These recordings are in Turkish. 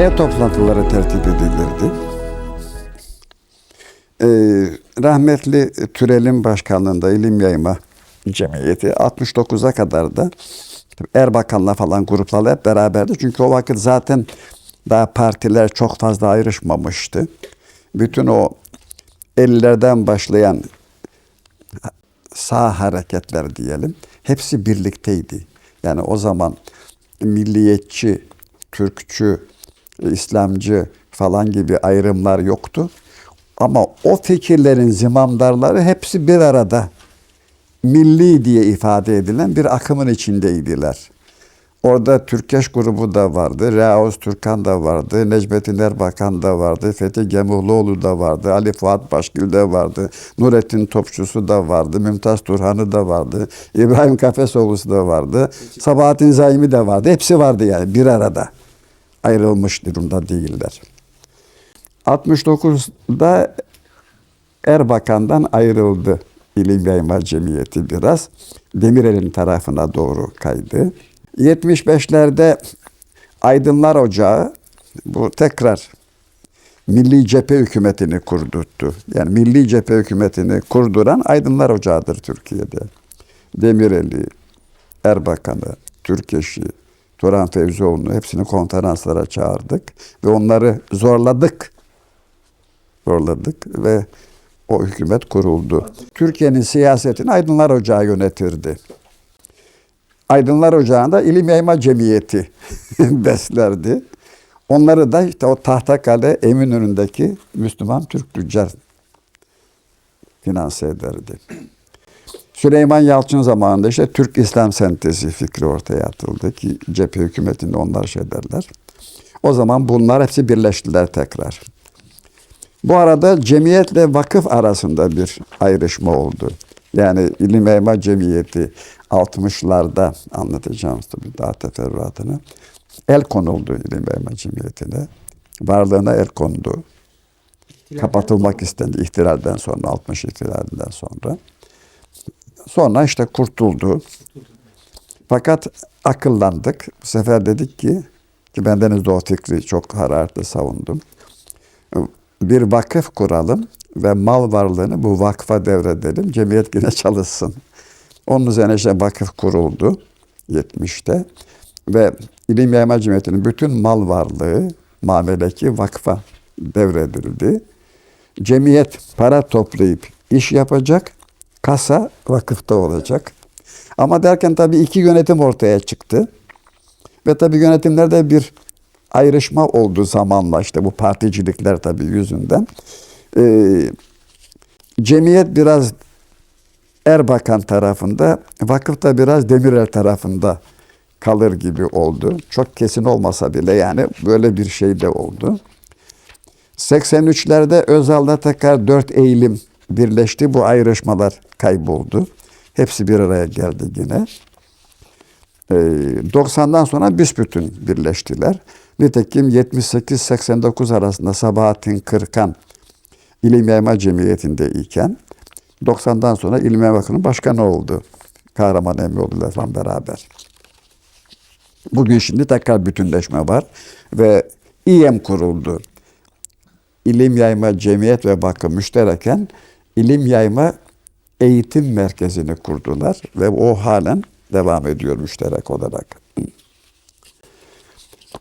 Ev toplantıları tertip edilirdi. Ee, rahmetli Türel'in başkanlığında ilim yayma cemiyeti 69'a kadar da Erbakan'la falan gruplarla hep beraberdi. Çünkü o vakit zaten daha partiler çok fazla ayrışmamıştı. Bütün o 50'lerden başlayan sağ hareketler diyelim hepsi birlikteydi. Yani o zaman milliyetçi, Türkçü, İslamcı falan gibi ayrımlar yoktu. Ama o fikirlerin zimamdarları hepsi bir arada milli diye ifade edilen bir akımın içindeydiler. Orada Türkeş grubu da vardı, Reauz Türkan da vardı, Necmettin Erbakan da vardı, Fethi Gemuhluoğlu da vardı, Ali Fuat Başgül de vardı, Nurettin Topçusu da vardı, Mümtaz Turhan'ı da vardı, İbrahim Kafesoğlu'su da vardı, Sabahattin Zaimi de vardı. Hepsi vardı yani bir arada. Ayrılmış durumda değiller. 69'da Erbakan'dan ayrıldı İlim Yayma Cemiyeti biraz. Demirel'in tarafına doğru kaydı. 75'lerde Aydınlar Ocağı bu tekrar Milli Cephe Hükümeti'ni kurdurttu. Yani Milli Cephe Hükümeti'ni kurduran Aydınlar Ocağı'dır Türkiye'de. Demirel'i, Erbakan'ı, Türkeş'i, Turan Fevzioğlu'nu hepsini konferanslara çağırdık ve onları zorladık. Zorladık ve o hükümet kuruldu. Türkiye'nin siyasetini Aydınlar Ocağı yönetirdi. Aydınlar Ocağı'nda İlim Yayma Cemiyeti beslerdi. Onları da işte o Tahtakale Eminönü'ndeki Müslüman Türk tüccar finanse ederdi. Süleyman Yalçın zamanında işte Türk İslam sentezi fikri ortaya atıldı ki cephe hükümetinde onlar şey derler. O zaman bunlar hepsi birleştiler tekrar. Bu arada cemiyetle vakıf arasında bir ayrışma oldu. Yani İlim Yayma Cemiyeti 60'larda anlatacağım tabii daha teferruatını. El konuldu İlim Yayma Cemiyeti'ne. Varlığına el kondu. Kapatılmak istendi ihtilalden sonra, 60 ihtilalinden sonra. Sonra işte kurtuldu. Fakat akıllandık. Bu sefer dedik ki, ki bendeniz de o fikri çok hararetli savundum. Bir vakıf kuralım ve mal varlığını bu vakfa devredelim. Cemiyet yine çalışsın. Onun üzerine işte vakıf kuruldu 70'te. Ve İlim Yayma Cemiyeti'nin bütün mal varlığı mameleki vakfa devredildi. Cemiyet para toplayıp iş yapacak. Kasa vakıfta olacak. Ama derken tabii iki yönetim ortaya çıktı. Ve tabii yönetimlerde bir ayrışma oldu zamanla işte bu particilikler tabii yüzünden. Ee, cemiyet biraz Erbakan tarafında, vakıf da biraz Demirel tarafında kalır gibi oldu. Çok kesin olmasa bile yani böyle bir şey de oldu. 83'lerde Özal'da tekrar dört eğilim birleşti. Bu ayrışmalar kayboldu. Hepsi bir araya geldi yine. Ee, 90'dan sonra büsbütün birleştiler. Nitekim 78-89 arasında Sabahattin Kırkan İlim Yayma Cemiyeti'nde iken 90'dan sonra İlim Yayma Vakfı'nın başkanı oldu. Kahraman Emrioğlu ile beraber. Bugün şimdi tekrar bütünleşme var ve İYEM kuruldu. İlim Yayma Cemiyet ve Vakfı müştereken İlim Yayma Eğitim Merkezi'ni kurdular ve o halen devam ediyor müşterek olarak.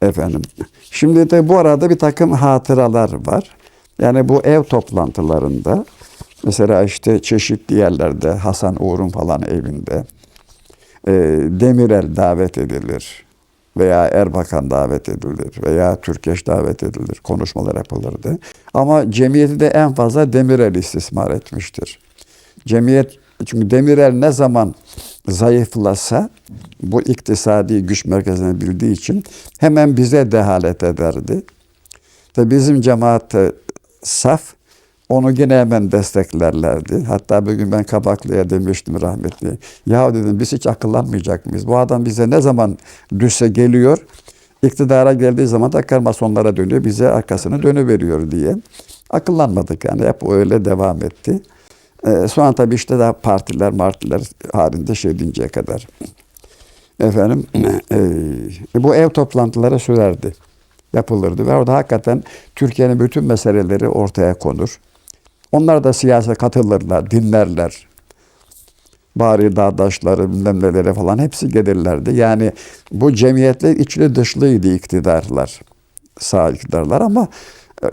Efendim. Şimdi de bu arada bir takım hatıralar var. Yani bu ev toplantılarında mesela işte çeşitli yerlerde Hasan Uğur'un falan evinde e, Demirel davet edilir veya Erbakan davet edilir veya Türkeş davet edilir. Konuşmalar yapılırdı. Ama cemiyeti de en fazla Demirel istismar etmiştir. Cemiyet çünkü Demirel ne zaman zayıflasa bu iktisadi güç merkezini bildiği için hemen bize dehalet ederdi. Tabi bizim cemaat saf onu yine hemen desteklerlerdi. Hatta bugün ben Kabaklı'ya demiştim rahmetli. Ya dedim biz hiç akıllanmayacak mıyız? Bu adam bize ne zaman düşse geliyor, iktidara geldiği zaman tekrar masonlara dönüyor, bize arkasını dönüveriyor diye. Akıllanmadık yani hep öyle devam etti. E, sonra tabii işte daha partiler martiler halinde şey dinceye kadar. Efendim e, bu ev toplantıları sürerdi. Yapılırdı ve orada hakikaten Türkiye'nin bütün meseleleri ortaya konur. Onlar da siyasete katılırlar, dinlerler. Bari dağdaşları bilmem nelere falan hepsi gelirlerdi. Yani bu cemiyetle içli dışlıydı iktidarlar. Sağ iktidarlar ama e,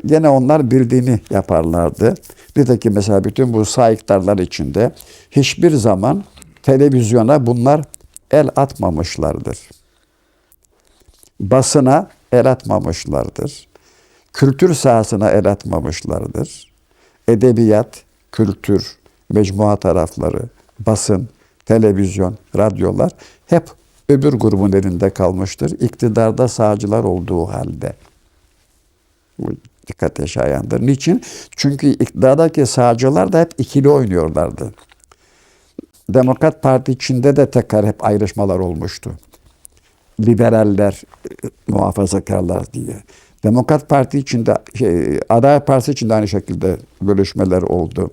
gene onlar bildiğini yaparlardı. Nitekim mesela bütün bu sağ iktidarlar içinde hiçbir zaman televizyona bunlar el atmamışlardır. Basına el atmamışlardır. Kültür sahasına el atmamışlardır. Edebiyat, kültür, mecmua tarafları, basın, televizyon, radyolar hep öbür grubun elinde kalmıştır. İktidarda sağcılar olduğu halde. Dikkate şayandır. Niçin? Çünkü iktidardaki sağcılar da hep ikili oynuyorlardı. Demokrat Parti içinde de tekrar hep ayrışmalar olmuştu. Liberaller, e, muhafazakarlar diye. Demokrat Parti içinde, şey, Adalet Partisi içinde aynı şekilde bölüşmeler oldu.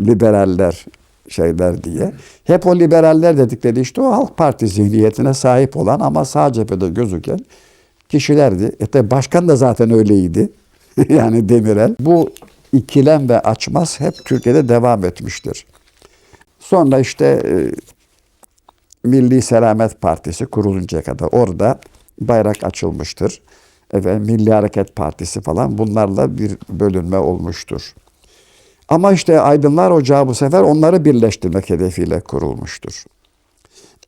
Liberaller şeyler diye. Hep o liberaller dedikleri işte o Halk Parti zihniyetine sahip olan ama sağ cephede gözüken kişilerdi. E tabi başkan da zaten öyleydi. yani Demirel. Bu ikilem ve açmaz hep Türkiye'de devam etmiştir. Sonra işte e, Milli Selamet Partisi kuruluncaya kadar orada bayrak açılmıştır. Efendim, Milli Hareket Partisi falan bunlarla bir bölünme olmuştur. Ama işte Aydınlar Ocağı bu sefer onları birleştirmek hedefiyle kurulmuştur.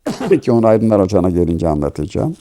Peki onu Aydınlar Ocağı'na gelince anlatacağım.